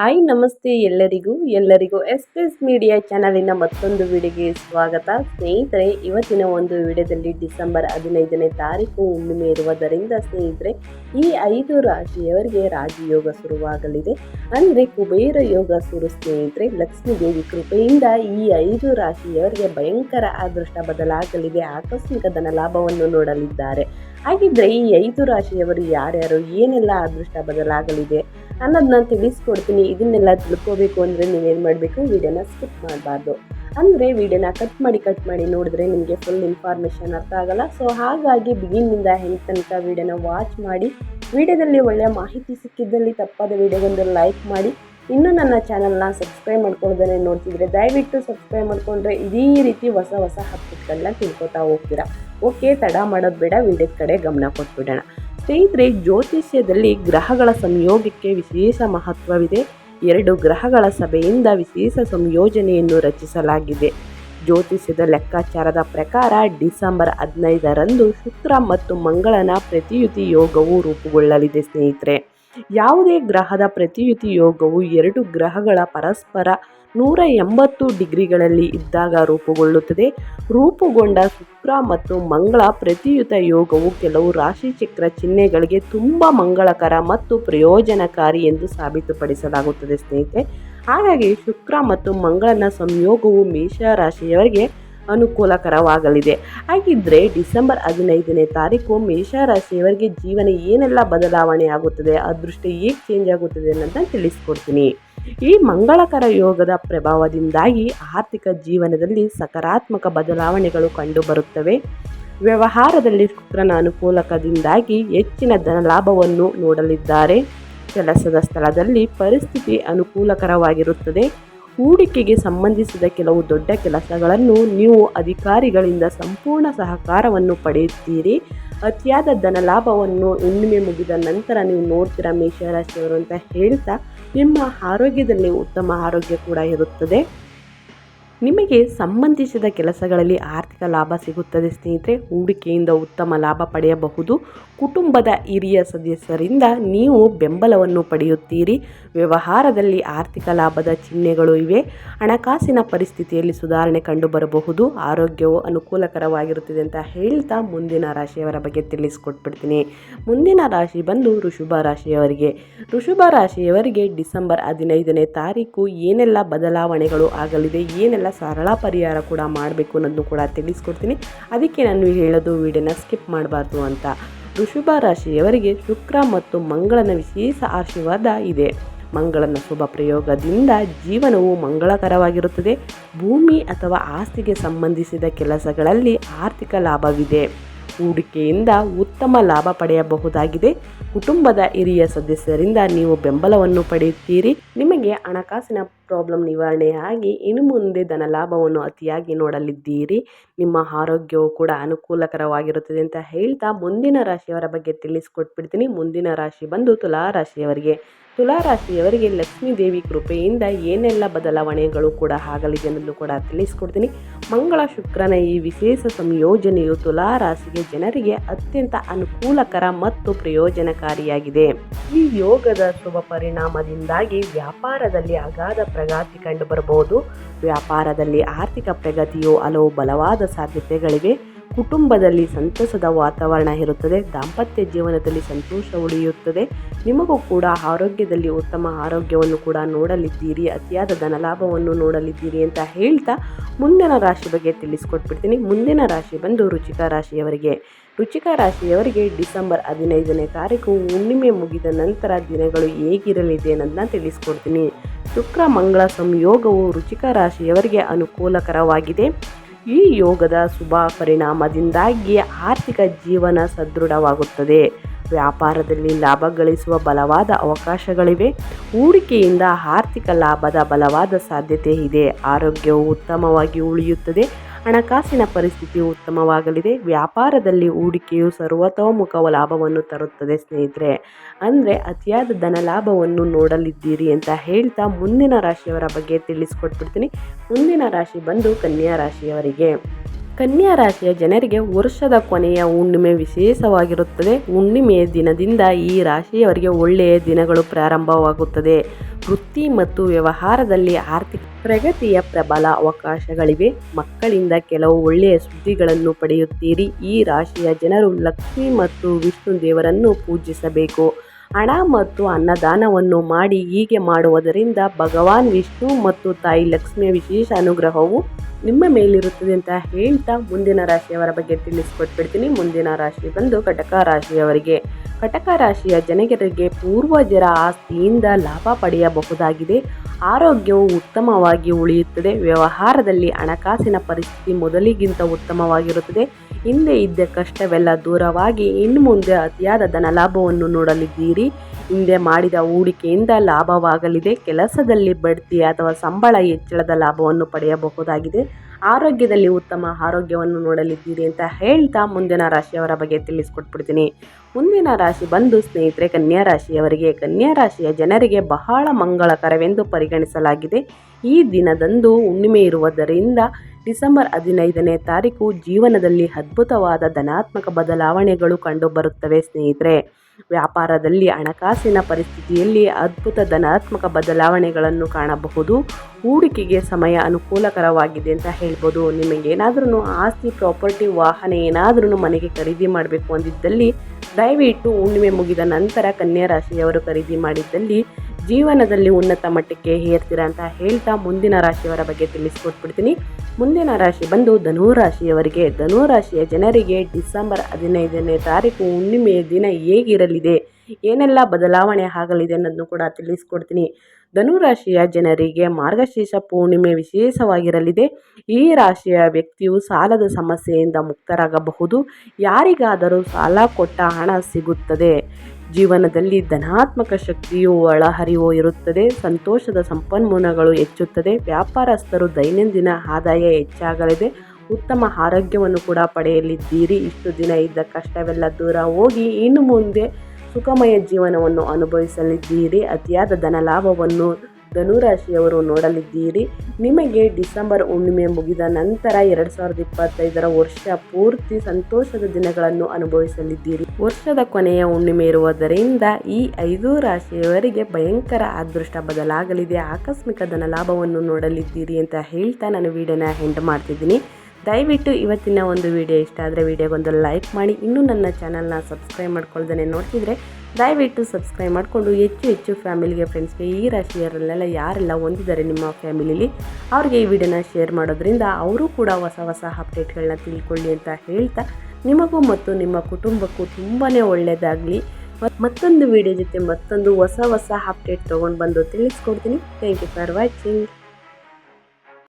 Hi, ನಮಸ್ತೆ ಎಲ್ಲರಿಗೂ. ಎಲ್ಲರಿಗೂ ಎಸ್ ಎಸ್ ಮೀಡಿಯಾ ಚಾನಲಿನ ಮತ್ತೊಂದು ವಿಡಿಯೋಗೆ ಸ್ವಾಗತ. ಸ್ನೇಹಿತರೆ, ಇವತ್ತಿನ ಒಂದು ವಿಡಿಯೋದಲ್ಲಿ ಡಿಸೆಂಬರ್ ಹದಿನೈದನೇ ತಾರೀಕು ಹುಣ್ಣಿಮೆ ಇರುವುದರಿಂದ ಸ್ನೇಹಿತರೆ, ಈ ಐದು ರಾಶಿಯವರಿಗೆ ರಾಜಯೋಗ ಶುರುವಾಗಲಿದೆ. ಅಂದರೆ ಕುಬೇರ ಯೋಗ ಶುರು ಸ್ನೇಹಿತರೆ, ಲಕ್ಷ್ಮೀ ದೇವಿ ಕೃಪೆಯಿಂದ ಈ ಐದು ರಾಶಿಯವರಿಗೆ ಭಯಂಕರ ಅದೃಷ್ಟ ಬದಲಾಗಲಿದೆ. ಆಕಸ್ಮಿಕ ಧನ ಲಾಭವನ್ನು ನೋಡಲಿದ್ದಾರೆ. ಹಾಗಿದ್ರೆ ಈ ಐದು ರಾಶಿಯವರು ಯಾರ್ಯಾರು, ಏನೆಲ್ಲ ಅದೃಷ್ಟ ಬದಲಾಗಲಿದೆ? ಅನ್ನೋದನ್ನ ತಿಳಿಸ್ಕೊಡ್ತೀನಿ. ಇದನ್ನೆಲ್ಲ ತಿಳ್ಕೋಬೇಕು ಅಂದರೆ ನೀವೇನು ಮಾಡಬೇಕು? ವಿಡಿಯೋನ ಸ್ಕಿಪ್ ಮಾಡಬಾರ್ದು. ಅಂದರೆ ವಿಡಿಯೋನ ಕಟ್ ಮಾಡಿ ಕಟ್ ಮಾಡಿ ನೋಡಿದ್ರೆ ನಿಮಗೆ ಫುಲ್ ಇನ್ಫಾರ್ಮೇಷನ್ ಅರ್ಥ ಆಗಲ್ಲ. ಸೊ ಹಾಗಾಗಿ ಬಿಗಿನಿಂದ ಹೆಂಗೆ ತನಕ ವಿಡಿಯೋನ ವಾಚ್ ಮಾಡಿ, ವಿಡಿಯೋದಲ್ಲಿ ಒಳ್ಳೆಯ ಮಾಹಿತಿ ಸಿಕ್ಕಿದ್ದಲ್ಲಿ ತಪ್ಪಾದ ವಿಡಿಯೋಗೊಂದು ಲೈಕ್ ಮಾಡಿ. ಇನ್ನೂ ನನ್ನ ಚಾನಲ್ನ ಸಬ್ಸ್ಕ್ರೈಬ್ ಮಾಡ್ಕೊಳ್ದೇ ನೋಡ್ತಿದ್ರೆ ದಯವಿಟ್ಟು ಸಬ್ಸ್ಕ್ರೈಬ್ ಮಾಡಿಕೊಂಡ್ರೆ ಇದೇ ರೀತಿ ಹೊಸ ಹೊಸ ಹಬ್ಬಗಳನ್ನ ತಿಳ್ಕೊತಾ ಹೋಗ್ತೀರಾ. ಓಕೆ ತಡ ಮಾಡೋದು ಬೇಡ, ವಿಡಿಯೋದ ಕಡೆ ಗಮನ ಕೊಟ್ಬಿಡೋಣ. ಸ್ನೇಹಿತರೆ, ಜ್ಯೋತಿಷ್ಯದಲ್ಲಿ ಗ್ರಹಗಳ ಸಂಯೋಗಕ್ಕೆ ವಿಶೇಷ ಮಹತ್ವವಿದೆ. ಎರಡು ಗ್ರಹಗಳ ಸಭೆಯಿಂದ ವಿಶೇಷ ಸಂಯೋಜನೆಯನ್ನು ರಚಿಸಲಾಗಿದೆ. ಜ್ಯೋತಿಷ್ಯದ ಲೆಕ್ಕಾಚಾರದ ಪ್ರಕಾರ ಡಿಸೆಂಬರ್ ಹದಿನೈದರಂದು ಶುಕ್ರ ಮತ್ತು ಮಂಗಳನ ಪ್ರತಿಯುತಿ ಯೋಗವು ರೂಪುಗೊಳ್ಳಲಿದೆ ಸ್ನೇಹಿತರೆ. ಯಾವುದೇ ಗ್ರಹದ ಪ್ರತಿಯುತಿ ಯೋಗವು ಎರಡು ಗ್ರಹಗಳ ಪರಸ್ಪರ ನೂರ ಎಂಬತ್ತು ಡಿಗ್ರಿಗಳಲ್ಲಿ ಇದ್ದಾಗ ರೂಪುಗೊಳ್ಳುತ್ತದೆ. ರೂಪುಗೊಂಡ ಶುಕ್ರ ಮತ್ತು ಮಂಗಳ ಪ್ರತಿಯುತ ಯೋಗವು ಕೆಲವು ರಾಶಿಚಕ್ರ ಚಿಹ್ನೆಗಳಿಗೆ ತುಂಬ ಮಂಗಳಕರ ಮತ್ತು ಪ್ರಯೋಜನಕಾರಿ ಎಂದು ಸಾಬೀತುಪಡಿಸಲಾಗುತ್ತದೆ ಸ್ನೇಹಿತರೆ. ಹಾಗಾಗಿ ಶುಕ್ರ ಮತ್ತು ಮಂಗಳನ ಸಂಯೋಗವು ಮೇಷರಾಶಿಯವರಿಗೆ ಅನುಕೂಲಕರವಾಗಲಿದೆ. ಹಾಗಿದ್ರೆ ಡಿಸೆಂಬರ್ ಹದಿನೈದನೇ ತಾರೀಕು ಮೇಷರಾಶಿಯವರಿಗೆ ಜೀವನ ಏನೆಲ್ಲ ಬದಲಾವಣೆ ಆಗುತ್ತದೆ, ಅದೃಷ್ಟ ಹೇಗೆ ಚೇಂಜ್ ಆಗುತ್ತದೆ ಅಂತ ತಿಳಿಸ್ಕೊಡ್ತೀನಿ. ಈ ಮಂಗಳಕರ ಯೋಗದ ಪ್ರಭಾವದಿಂದಾಗಿ ಆರ್ಥಿಕ ಜೀವನದಲ್ಲಿ ಸಕಾರಾತ್ಮಕ ಬದಲಾವಣೆಗಳು ಕಂಡುಬರುತ್ತವೆ. ವ್ಯವಹಾರದಲ್ಲಿ ಶುಕ್ರನ ಅನುಕೂಲಕದಿಂದಾಗಿ ಹೆಚ್ಚಿನ ಧನ ಲಾಭವನ್ನು ನೋಡಲಿದ್ದಾರೆ. ಕೆಲಸದ ಸ್ಥಳದಲ್ಲಿ ಪರಿಸ್ಥಿತಿ ಅನುಕೂಲಕರವಾಗಿರುತ್ತದೆ. ಹೂಡಿಕೆಗೆ ಸಂಬಂಧಿಸಿದ ಕೆಲವು ದೊಡ್ಡ ಕೆಲಸಗಳನ್ನು ನೀವು ಅಧಿಕಾರಿಗಳಿಂದ ಸಂಪೂರ್ಣ ಸಹಕಾರವನ್ನು ಪಡೆಯುತ್ತೀರಿ. ಅತಿಯಾದ ಧನ ಲಾಭವನ್ನು ಹುಣ್ಣಿಮೆ ಮುಗಿದ ನಂತರ ನೀವು ನೋಡ್ತೀರಾ ಮೇಷರಾಶಿಯವರು ಅಂತ ಹೇಳ್ತಾ, ನಿಮ್ಮ ಆರೋಗ್ಯದಲ್ಲಿ ಉತ್ತಮ ಆರೋಗ್ಯ ಕೂಡ ಇರುತ್ತದೆ. ನಿಮಗೆ ಸಂಬಂಧಿಸಿದ ಕೆಲಸಗಳಲ್ಲಿ ಆರ್ಥಿಕ ಲಾಭ ಸಿಗುತ್ತದೆ ಸ್ನೇಹಿತರೆ. ಹೂಡಿಕೆಯಿಂದ ಉತ್ತಮ ಲಾಭ ಪಡೆಯಬಹುದು. ಕುಟುಂಬದ ಹಿರಿಯ ಸದಸ್ಯರಿಂದ ನೀವು ಬೆಂಬಲವನ್ನು ಪಡೆಯುತ್ತೀರಿ. ವ್ಯವಹಾರದಲ್ಲಿ ಆರ್ಥಿಕ ಲಾಭದ ಚಿಹ್ನೆಗಳು ಇವೆ. ಹಣಕಾಸಿನ ಪರಿಸ್ಥಿತಿಯಲ್ಲಿ ಸುಧಾರಣೆ ಕಂಡುಬರಬಹುದು. ಆರೋಗ್ಯವು ಅನುಕೂಲಕರವಾಗಿರುತ್ತದೆ ಅಂತ ಹೇಳ್ತಾ ಮುಂದಿನ ರಾಶಿಯವರ ಬಗ್ಗೆ ತಿಳಿಸ್ಕೊಟ್ಬಿಡ್ತೀನಿ. ಮುಂದಿನ ರಾಶಿ ಬಂದು ಋಷುಭ ರಾಶಿಯವರಿಗೆ. ಋಷುಭ ರಾಶಿಯವರಿಗೆ ಡಿಸೆಂಬರ್ ಹದಿನೈದನೇ ತಾರೀಕು ಏನೆಲ್ಲ ಬದಲಾವಣೆಗಳು ಆಗಲಿದೆ, ಏನೆಲ್ಲ ಸರಳ ಪರಿಹಾರ ಕೂಡ ಮಾಡಬೇಕು ಅನ್ನೋದನ್ನು ಕೂಡ ತಿಳಿಸ್ಕೊಡ್ತೀನಿ. ಅದಕ್ಕೆ ನಾನು ಹೇಳೋದು ವಿಡಿಯೋನ ಸ್ಕಿಪ್ ಮಾಡಬಾರ್ದು ಅಂತ. ಋಷುಭ ರಾಶಿಯವರಿಗೆ ಶುಕ್ರ ಮತ್ತು ಮಂಗಳನ ವಿಶೇಷ ಆಶೀರ್ವಾದ ಇದೆ. ಮಂಗಳನ ಶುಭ ಪ್ರಯೋಗದಿಂದ ಜೀವನವು ಮಂಗಳಕರವಾಗಿರುತ್ತದೆ. ಭೂಮಿ ಅಥವಾ ಆಸ್ತಿಗೆ ಸಂಬಂಧಿಸಿದ ಕೆಲಸಗಳಲ್ಲಿ ಆರ್ಥಿಕ ಲಾಭವಿದೆ. ಹೂಡಿಕೆಯಿಂದ ಉತ್ತಮ ಲಾಭ ಪಡೆಯಬಹುದಾಗಿದೆ. ಕುಟುಂಬದ ಹಿರಿಯ ಸದಸ್ಯರಿಂದ ನೀವು ಬೆಂಬಲವನ್ನು ಪಡೆಯುತ್ತೀರಿ. ನಿಮಗೆ ಹಣಕಾಸಿನ ಪ್ರಾಬ್ಲಮ್ ನಿವಾರಣೆಯಾಗಿ ಇನ್ನು ಮುಂದೆ ಧನ ಲಾಭವನ್ನು ಅತಿಯಾಗಿ ನೋಡಲಿದ್ದೀರಿ. ನಿಮ್ಮ ಆರೋಗ್ಯವು ಕೂಡ ಅನುಕೂಲಕರವಾಗಿರುತ್ತದೆ ಅಂತ ಹೇಳ್ತಾ ಮುಂದಿನ ರಾಶಿಯವರ ಬಗ್ಗೆ ತಿಳಿಸಿಕೊಟ್ಬಿಡ್ತೀನಿ. ಮುಂದಿನ ರಾಶಿ ಬಂದು ತುಲಾ ರಾಶಿಯವರಿಗೆ. ತುಲಾ ರಾಶಿಯವರಿಗೆ ಲಕ್ಷ್ಮೀ ದೇವಿ ಕೃಪೆಯಿಂದ ಏನೆಲ್ಲ ಬದಲಾವಣೆಗಳು ಕೂಡ ಆಗಲಿದೆ ಅನ್ನೋದು ಕೂಡ ತಿಳಿಸ್ಕೊಡ್ತೀನಿ. ಮಂಗಳ ಶುಕ್ರನ ಈ ವಿಶೇಷ ಸಂಯೋಜನೆಯು ತುಲಾರಾಶಿಗೆ ಜನರಿಗೆ ಅತ್ಯಂತ ಅನುಕೂಲಕರ ಮತ್ತು ಪ್ರಯೋಜನಕಾರಿಯಾಗಿದೆ. ಈ ಯೋಗದ ಶುಭ ಪರಿಣಾಮದಿಂದಾಗಿ ವ್ಯಾಪಾರದಲ್ಲಿ ಅಗಾಧ ಪ್ರಗತಿ ಕಂಡುಬರಬಹುದು ವ್ಯಾಪಾರದಲ್ಲಿ ಆರ್ಥಿಕ ಪ್ರಗತಿಯು ಹಲವು ಬಲವಾದ ಸಾಧ್ಯತೆಗಳಿವೆ. ಕುಟುಂಬದಲ್ಲಿ ಸಂತಸದ ವಾತಾವರಣ ಇರುತ್ತದೆ, ದಾಂಪತ್ಯ ಜೀವನದಲ್ಲಿ ಸಂತೋಷ ಉಳಿಯುತ್ತದೆ. ನಿಮಗೂ ಕೂಡ ಆರೋಗ್ಯದಲ್ಲಿ ಉತ್ತಮ ಆರೋಗ್ಯವನ್ನು ಕೂಡ ನೋಡಲಿದ್ದೀರಿ, ಅತಿಯಾದ ಧನಲಾಭವನ್ನು ನೋಡಲಿದ್ದೀರಿ ಅಂತ ಹೇಳ್ತಾ ಮುಂದಿನ ರಾಶಿ ಬಗ್ಗೆ ತಿಳಿಸ್ಕೊಟ್ಬಿಡ್ತೀನಿ. ಮುಂದಿನ ರಾಶಿ ಬಂದು ರುಚಿಕ ರಾಶಿಯವರಿಗೆ. ರುಚಿಕ ರಾಶಿಯವರಿಗೆ ಡಿಸೆಂಬರ್ ಹದಿನೈದನೇ ತಾರೀಕು ಹುಣ್ಣಿಮೆ ಮುಗಿದ ನಂತರ ದಿನಗಳು ಹೇಗಿರಲಿದೆ ಅನ್ನೋದನ್ನ ತಿಳಿಸ್ಕೊಡ್ತೀನಿ. ಶುಕ್ರ, ಮಂಗಳ ಸಂಯೋಗವು ರುಚಿಕ ರಾಶಿಯವರಿಗೆ ಅನುಕೂಲಕರವಾಗಿದೆ. ಈ ಯೋಗದ ಶುಭ ಪರಿಣಾಮದಿಂದಾಗಿ ಆರ್ಥಿಕ ಜೀವನ ಸದೃಢವಾಗುತ್ತದೆ. ವ್ಯಾಪಾರದಲ್ಲಿ ಲಾಭ ಗಳಿಸುವ ಬಲವಾದ ಅವಕಾಶಗಳಿವೆ. ಹೂಡಿಕೆಯಿಂದ ಆರ್ಥಿಕ ಲಾಭದ ಬಲವಾದ ಸಾಧ್ಯತೆ ಇದೆ. ಆರೋಗ್ಯವು ಉತ್ತಮವಾಗಿ ಉಳಿಯುತ್ತದೆ. ಹಣಕಾಸಿನ ಪರಿಸ್ಥಿತಿ ಉತ್ತಮವಾಗಲಿದೆ. ವ್ಯಾಪಾರದಲ್ಲಿ ಹೂಡಿಕೆಯು ಸರ್ವತೋಮುಖ ಲಾಭವನ್ನು ತರುತ್ತದೆ ಸ್ನೇಹಿತರೆ. ಅಂದರೆ ಅತಿಯಾದ ಧನ ಲಾಭವನ್ನು ನೋಡಲಿದ್ದೀರಿ ಅಂತ ಹೇಳ್ತಾ ಮುಂದಿನ ರಾಶಿಯವರ ಬಗ್ಗೆ ತಿಳಿಸ್ಕೊಟ್ಬಿಡ್ತೀನಿ. ಮುಂದಿನ ರಾಶಿ ಬಂದು ಕನ್ಯಾ ರಾಶಿಯವರಿಗೆ. ಕನ್ಯಾ ರಾಶಿಯ ಜನರಿಗೆ ವರ್ಷದ ಕೊನೆಯ ಹುಣ್ಣಿಮೆ ವಿಶೇಷವಾಗಿರುತ್ತದೆ. ಹುಣ್ಣಿಮೆಯ ದಿನದಿಂದ ಈ ರಾಶಿಯವರಿಗೆ ಒಳ್ಳೆಯ ದಿನಗಳು ಪ್ರಾರಂಭವಾಗುತ್ತದೆ. ವೃತ್ತಿ ಮತ್ತು ವ್ಯವಹಾರದಲ್ಲಿ ಆರ್ಥಿಕ ಪ್ರಗತಿಯ ಪ್ರಬಲ ಅವಕಾಶಗಳಿವೆ. ಮಕ್ಕಳಿಂದ ಕೆಲವು ಒಳ್ಳೆಯ ಸುದ್ದಿಗಳನ್ನು ಪಡೆಯುತ್ತೀರಿ. ಈ ರಾಶಿಯ ಜನರು ಲಕ್ಷ್ಮಿ ಮತ್ತು ವಿಷ್ಣು ದೇವರನ್ನು ಪೂಜಿಸಬೇಕು. ಹಣ ಮತ್ತು ಅನ್ನದಾನವನ್ನು ಮಾಡಿ ಹೀಗೆ ಮಾಡುವುದರಿಂದ ಭಗವಾನ್ ವಿಷ್ಣು ಮತ್ತು ತಾಯಿ ಲಕ್ಷ್ಮಿಯ ವಿಶೇಷ ಅನುಗ್ರಹವು ನಿಮ್ಮ ಮೇಲಿರುತ್ತದೆ ಅಂತ ಹೇಳ್ತಾ ಮುಂದಿನ ರಾಶಿಯವರ ಬಗ್ಗೆ ತಿಳಿಸ್ಕೊಟ್ಬಿಡ್ತೀನಿ. ಮುಂದಿನ ರಾಶಿ ಬಂದು ಕಟಕ ರಾಶಿಯವರಿಗೆ. ಕಟಕ ರಾಶಿಯ ಜನಗರಿಗೆ ಪೂರ್ವಜರ ಆಸ್ತಿಯಿಂದ ಲಾಭ ಪಡೆಯಬಹುದಾಗಿದೆ. ಆರೋಗ್ಯವು ಉತ್ತಮವಾಗಿ ಉಳಿಯುತ್ತದೆ. ವ್ಯವಹಾರದಲ್ಲಿ ಹಣಕಾಸಿನ ಪರಿಸ್ಥಿತಿ ಮೊದಲಿಗಿಂತ ಉತ್ತಮವಾಗಿರುತ್ತದೆ. ಹಿಂದೆ ಇದ್ದ ಕಷ್ಟವೆಲ್ಲ ದೂರವಾಗಿ ಇನ್ನು ಮುಂದೆ ಅತಿಯಾದ ಧನ ಲಾಭವನ್ನು ನೋಡಲಿದ್ದೀರಿ. ಹಿಂದೆ ಮಾಡಿದ ಹೂಡಿಕೆಯಿಂದ ಲಾಭವಾಗಲಿದೆ. ಕೆಲಸದಲ್ಲಿ ಬಡ್ತಿ ಅಥವಾ ಸಂಬಳ ಹೆಚ್ಚಳದ ಲಾಭವನ್ನು ಪಡೆಯಬಹುದಾಗಿದೆ. ಆರೋಗ್ಯದಲ್ಲಿ ಉತ್ತಮ ಆರೋಗ್ಯವನ್ನು ನೋಡಲಿದ್ದೀರಿ ಅಂತ ಹೇಳ್ತಾ ಮುಂದಿನ ರಾಶಿಯವರ ಬಗ್ಗೆ ತಿಳಿಸ್ಕೊಟ್ಬಿಡ್ತೀನಿ. ಮುಂದಿನ ರಾಶಿ ಬಂದು ಸ್ನೇಹಿತರೆ, ಕನ್ಯಾ ರಾಶಿಯವರಿಗೆ, ಕನ್ಯಾ ರಾಶಿಯ ಜನರಿಗೆ ಬಹಳ ಮಂಗಳಕರವೆಂದು ಪರಿಗಣಿಸಲಾಗಿದೆ. ಈ ದಿನದಂದು ಹುಣ್ಣಿಮೆ ಇರುವುದರಿಂದ ಡಿಸೆಂಬರ್ ಹದಿನೈದನೇ ತಾರೀಕು ಜೀವನದಲ್ಲಿ ಅದ್ಭುತವಾದ ಧನಾತ್ಮಕ ಬದಲಾವಣೆಗಳು ಕಂಡುಬರುತ್ತವೆ ಸ್ನೇಹಿತರೆ. ವ್ಯಾಪಾರದಲ್ಲಿ ಹಣಕಾಸಿನ ಪರಿಸ್ಥಿತಿಯಲ್ಲಿ ಅದ್ಭುತ ಧನಾತ್ಮಕ ಬದಲಾವಣೆಗಳನ್ನು ಕಾಣಬಹುದು. ಹೂಡಿಕೆಗೆ ಸಮಯ ಅನುಕೂಲಕರವಾಗಿದೆ ಅಂತ ಹೇಳ್ಬೋದು. ನಿಮಗೇನಾದ್ರೂ ಆಸ್ತಿ, ಪ್ರಾಪರ್ಟಿ, ವಾಹನ ಏನಾದ್ರೂ ಮನೆಗೆ ಖರೀದಿ ಮಾಡಬೇಕು ಅಂದಿದ್ದಲ್ಲಿ ದಯವಿಟ್ಟು ಹುಣ್ಣಿಮೆ ಮುಗಿದ ನಂತರ ಕನ್ಯಾ ರಾಶಿಯವರು ಖರೀದಿ ಮಾಡಿದ್ದಲ್ಲಿ ಜೀವನದಲ್ಲಿ ಉನ್ನತ ಮಟ್ಟಕ್ಕೆ ಹೇರ್ತೀರಾ ಅಂತ ಹೇಳ್ತಾ ಮುಂದಿನ ರಾಶಿಯವರ ಬಗ್ಗೆ ತಿಳಿಸ್ಕೊಟ್ಬಿಡ್ತೀನಿ. ಮುಂದಿನ ರಾಶಿ ಬಂದು ಧನುರಾಶಿಯವರಿಗೆ. ರಾಶಿಯವರಿಗೆ ಧನು ರಾಶಿಯ ಜನರಿಗೆ ಡಿಸೆಂಬರ್ ಹದಿನೈದನೇ ತಾರೀಕು ಹುಣ್ಣಿಮೆಯ ದಿನ ಹೇಗಿರಲಿದೆ? ಏನೆಲ್ಲ ಬದಲಾವಣೆ ಆಗಲಿದೆ ಅನ್ನೋದನ್ನು ಕೂಡ ತಿಳಿಸ್ಕೊಡ್ತೀನಿ. ಧನುರಾಶಿಯ ಜನರಿಗೆ ಮಾರ್ಗಶೀರ್ಷ ಪೂರ್ಣಿಮೆ ವಿಶೇಷವಾಗಿರಲಿದೆ. ಈ ರಾಶಿಯ ವ್ಯಕ್ತಿಯು ಸಾಲದ ಸಮಸ್ಯೆಯಿಂದ ಮುಕ್ತರಾಗಬಹುದು. ಯಾರಿಗಾದರೂ ಸಾಲ ಕೊಟ್ಟ ಹಣ ಸಿಗುತ್ತದೆ. ಜೀವನದಲ್ಲಿ ಧನಾತ್ಮಕ ಶಕ್ತಿಯು ಒಳಹರಿವು ಇರುತ್ತದೆ, ಸಂತೋಷದ ಸಂಪನ್ಮೂಲಗಳು ಹೆಚ್ಚುತ್ತದೆ, ವ್ಯಾಪಾರಸ್ಥರು ದೈನಂದಿನ ಆದಾಯ ಹೆಚ್ಚಾಗಲಿದೆ, ಉತ್ತಮ ಆರೋಗ್ಯವನ್ನು ಕೂಡ ಪಡೆಯಲಿದ್ದೀರಿ. ಇಷ್ಟು ದಿನ ಇದ್ದ ಕಷ್ಟವೆಲ್ಲ ದೂರ ಹೋಗಿ ಇನ್ನು ಮುಂದೆ ಸುಖಮಯ ಜೀವನವನ್ನು ಅನುಭವಿಸಲಿದ್ದೀರಿ. ಅತಿಯಾದ ಧನ ಲಾಭವನ್ನು ಧನುರಾಶಿಯವರು ನೋಡಲಿದ್ದೀರಿ. ನಿಮಗೆ ಡಿಸೆಂಬರ್ ಹುಣ್ಣಿಮೆ ಮುಗಿದ ನಂತರ ಎರಡು ಸಾವಿರದ ಇಪ್ಪತ್ತೈದರ ವರ್ಷ ಪೂರ್ತಿ ಸಂತೋಷದ ದಿನಗಳನ್ನು ಅನುಭವಿಸಲಿದ್ದೀರಿ. ವರ್ಷದ ಕೊನೆಯ ಹುಣ್ಣಿಮೆ ಇರುವುದರಿಂದ ಈ ಐದು ರಾಶಿಯವರಿಗೆ ಭಯಂಕರ ಅದೃಷ್ಟ ಬದಲಾಗಲಿದೆ. ಆಕಸ್ಮಿಕ ಧನ ಲಾಭವನ್ನು ನೋಡಲಿದ್ದೀರಿ ಅಂತ ಹೇಳ್ತಾ ನಾನು ವಿಡಿಯೋನ ಹೆಂಡ್ ಮಾಡ್ತಿದ್ದೀನಿ. ದಯವಿಟ್ಟು ಇವತ್ತಿನ ಒಂದು ವಿಡಿಯೋ ಇಷ್ಟ ಆದರೆ ವಿಡಿಯೋಗೊಂದು ಲೈಕ್ ಮಾಡಿ. ಇನ್ನೂ ನನ್ನ ಚಾನಲ್ನ ಸಬ್ಸ್ಕ್ರೈಬ್ ಮಾಡ್ಕೊಳ್ದೇ ನೋಡ್ತಿದ್ರೆ ದಯವಿಟ್ಟು ಸಬ್ಸ್ಕ್ರೈಬ್ ಮಾಡಿಕೊಂಡು ಹೆಚ್ಚು ಹೆಚ್ಚು ಫ್ಯಾಮಿಲಿಗೆ ಫ್ರೆಂಡ್ಸ್ಗೆ ಈ ರಾಶಿಯರಲ್ಲೆಲ್ಲ ಯಾರೆಲ್ಲ ಹೊಂದಿದ್ದಾರೆ ನಿಮ್ಮ ಫ್ಯಾಮಿಲಿಲಿ ಅವ್ರಿಗೆ ಈ ವಿಡಿಯೋನ ಶೇರ್ ಮಾಡೋದ್ರಿಂದ ಅವರು ಕೂಡ ಹೊಸ ಹೊಸ ಅಪ್ಡೇಟ್ಗಳನ್ನ ತಿಳ್ಕೊಳ್ಳಿ ಅಂತ ಹೇಳ್ತಾ ನಿಮಗೂ ಮತ್ತು ನಿಮ್ಮ ಕುಟುಂಬಕ್ಕೂ ತುಂಬಾ ಒಳ್ಳೆಯದಾಗಲಿ ಮತ್ತೊಂದು ವಿಡಿಯೋ ಜೊತೆ ಮತ್ತೊಂದು ಹೊಸ ಹೊಸ ಅಪ್ಡೇಟ್ ತೊಗೊಂಡು ಬಂದು ತಿಳಿಸ್ಕೊಡ್ತೀನಿ. Thank you for watching